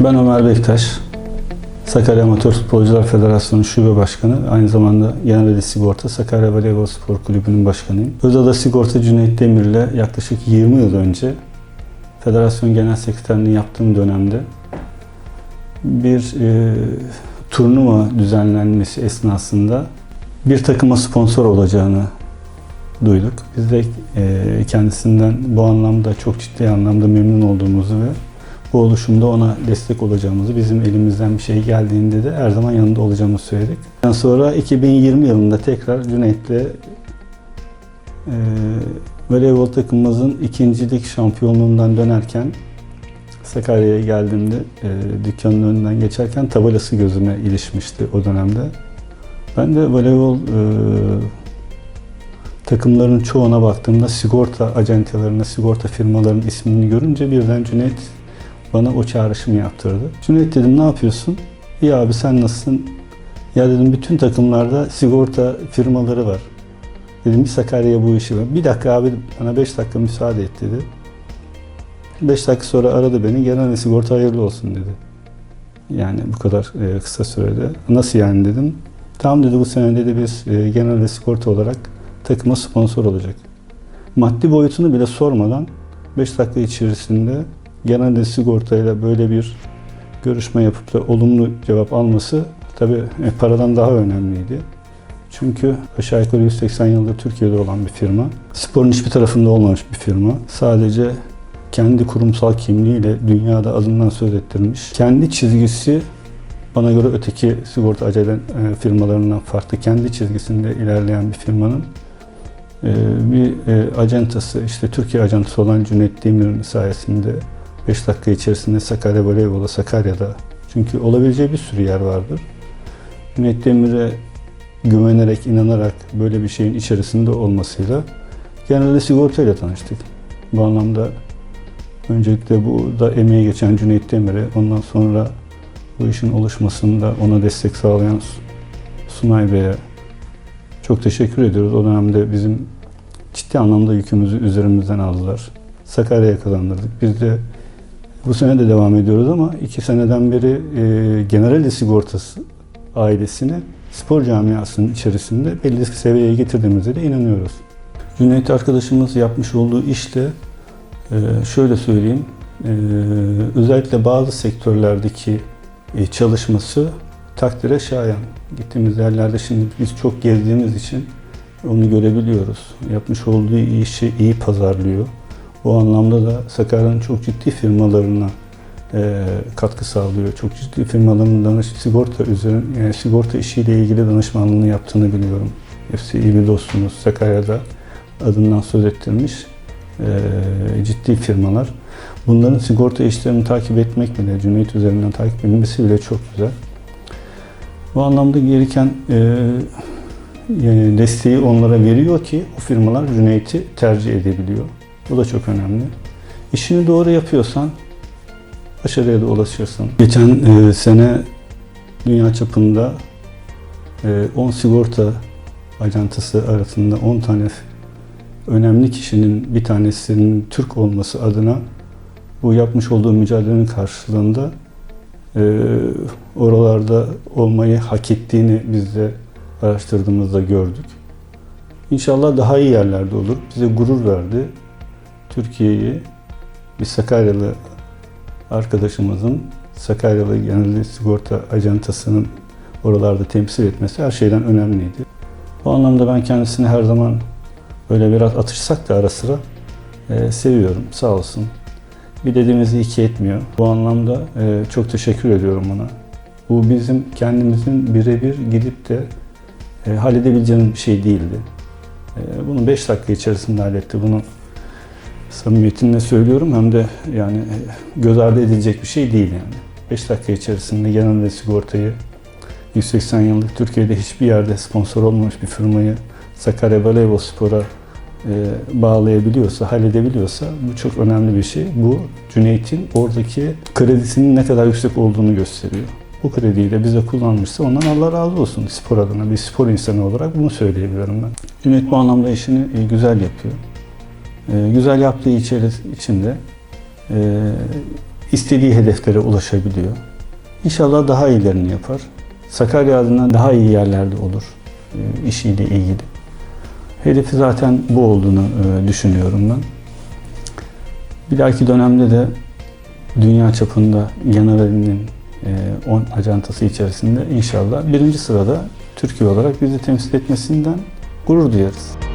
Ben Ömer Bektaş, Sakarya Amatör Sporcular Federasyonu Şube Başkanı, aynı zamanda Genel Sigorta Sakarya Voleybol Spor Kulübü'nün başkanıyım. Özada Sigorta Cüneyt Demir'le yaklaşık 20 yıl önce Federasyon Genel Sekreterliğini yaptığım dönemde bir e, turnuva düzenlenmesi esnasında bir takıma sponsor olacağını duyduk. Biz de e, kendisinden bu anlamda çok ciddi anlamda memnun olduğumuzu ve bu oluşumda ona destek olacağımızı, bizim elimizden bir şey geldiğinde de her zaman yanında olacağımızı söyledik. Ondan sonra 2020 yılında tekrar Cüneyt'le e, voleybol takımımızın ikincilik şampiyonluğundan dönerken Sakarya'ya geldiğimde e, dükkanın önünden geçerken tabelası gözüme ilişmişti o dönemde. Ben de voleybol e, takımların çoğuna baktığımda sigorta acentelerine, sigorta firmalarının ismini görünce birden Cüneyt bana o çağrışımı yaptırdı. Cüneyt dedim ne yapıyorsun? İyi abi sen nasılsın? Ya dedim bütün takımlarda sigorta firmaları var. Dedim bir Sakarya bu işi var. Bir dakika abi bana 5 dakika müsaade et dedi. 5 dakika sonra aradı beni. Genel sigorta hayırlı olsun dedi. Yani bu kadar e, kısa sürede. Nasıl yani dedim. Tamam dedi bu sene dedi biz e, genel sigorta olarak takıma sponsor olacak. Maddi boyutunu bile sormadan 5 dakika içerisinde genelde sigortayla böyle bir görüşme yapıp da olumlu cevap alması tabii e, paradan daha önemliydi. Çünkü aşağı yukarı 180 yıldır Türkiye'de olan bir firma. Sporun hiçbir tarafında olmamış bir firma. Sadece kendi kurumsal kimliğiyle dünyada adından söz ettirmiş. Kendi çizgisi bana göre öteki sigorta acelen e, firmalarından farklı. Kendi çizgisinde ilerleyen bir firmanın e, bir acentası, işte Türkiye acentası olan Cüneyt Demir'in sayesinde 5 dakika içerisinde Sakarya Voleybol'a Sakarya'da çünkü olabileceği bir sürü yer vardır. Cüneyt Demir'e güvenerek, inanarak böyle bir şeyin içerisinde olmasıyla genelde sigortayla tanıştık. Bu anlamda öncelikle bu da emeği geçen Cüneyt Demir'e, ondan sonra bu işin oluşmasında ona destek sağlayan Sunay Bey'e çok teşekkür ediyoruz. O dönemde bizim ciddi anlamda yükümüzü üzerimizden aldılar. Sakarya'ya kazandırdık. Biz de bu sene de devam ediyoruz ama iki seneden beri e, Generali Sigortası ailesini spor camiasının içerisinde belli bir seviyeye getirdiğimize de inanıyoruz. Cüneyt arkadaşımız yapmış olduğu işle e, şöyle söyleyeyim, e, özellikle bazı sektörlerdeki e, çalışması takdire şayan. Gittiğimiz yerlerde şimdi biz çok gezdiğimiz için onu görebiliyoruz. Yapmış olduğu işi iyi pazarlıyor. O anlamda da Sakarya'nın çok ciddi firmalarına e, katkı sağlıyor. Çok ciddi firmaların danış sigorta üzerine yani sigorta işiyle ilgili danışmanlığını yaptığını biliyorum. Hepsi iyi bir dostumuz. Sakarya'da adından söz ettirmiş e, ciddi firmalar. Bunların sigorta işlerini takip etmek bile, Cüneyt üzerinden takip edilmesi bile çok güzel. Bu anlamda gereken e, yani desteği onlara veriyor ki o firmalar Cüneyt'i tercih edebiliyor. Bu da çok önemli. İşini doğru yapıyorsan başarıya da ulaşırsın. Geçen e, sene dünya çapında e, 10 sigorta acentası arasında 10 tane önemli kişinin bir tanesinin Türk olması adına bu yapmış olduğu mücadelenin karşılığında e, oralarda olmayı hak ettiğini biz de araştırdığımızda gördük. İnşallah daha iyi yerlerde olur. Bize gurur verdi. Türkiye'yi bir Sakaryalı arkadaşımızın Sakaryalı Genel Sigorta Ajantası'nın oralarda temsil etmesi her şeyden önemliydi. Bu anlamda ben kendisini her zaman böyle biraz atışsak da ara sıra e, seviyorum. Sağ olsun. Bir dediğimizi iki etmiyor. Bu anlamda e, çok teşekkür ediyorum ona. Bu bizim kendimizin birebir gidip de e, halledebileceğimiz bir şey değildi. E, bunu 5 dakika içerisinde halletti. Bunu samimiyetimle söylüyorum hem de yani e, göz ardı edilecek bir şey değil yani. 5 dakika içerisinde genel sigortayı 180 yıllık Türkiye'de hiçbir yerde sponsor olmamış bir firmayı Sakarya Voleybol Spor'a e, bağlayabiliyorsa, halledebiliyorsa bu çok önemli bir şey. Bu Cüneyt'in oradaki kredisinin ne kadar yüksek olduğunu gösteriyor. Bu krediyi de bize kullanmışsa ondan Allah razı olsun spor adına. Bir spor insanı olarak bunu söyleyebilirim ben. Cüneyt bu anlamda işini e, güzel yapıyor. E, güzel yaptığı içeri, içinde e, istediği hedeflere ulaşabiliyor. İnşallah daha iyilerini yapar. Sakarya adına daha iyi yerlerde olur e, işiyle ilgili. Hedefi zaten bu olduğunu e, düşünüyorum ben. Bir dahaki dönemde de dünya çapında Generali'nin 10 ajantası içerisinde inşallah birinci sırada Türkiye olarak bizi temsil etmesinden gurur duyarız.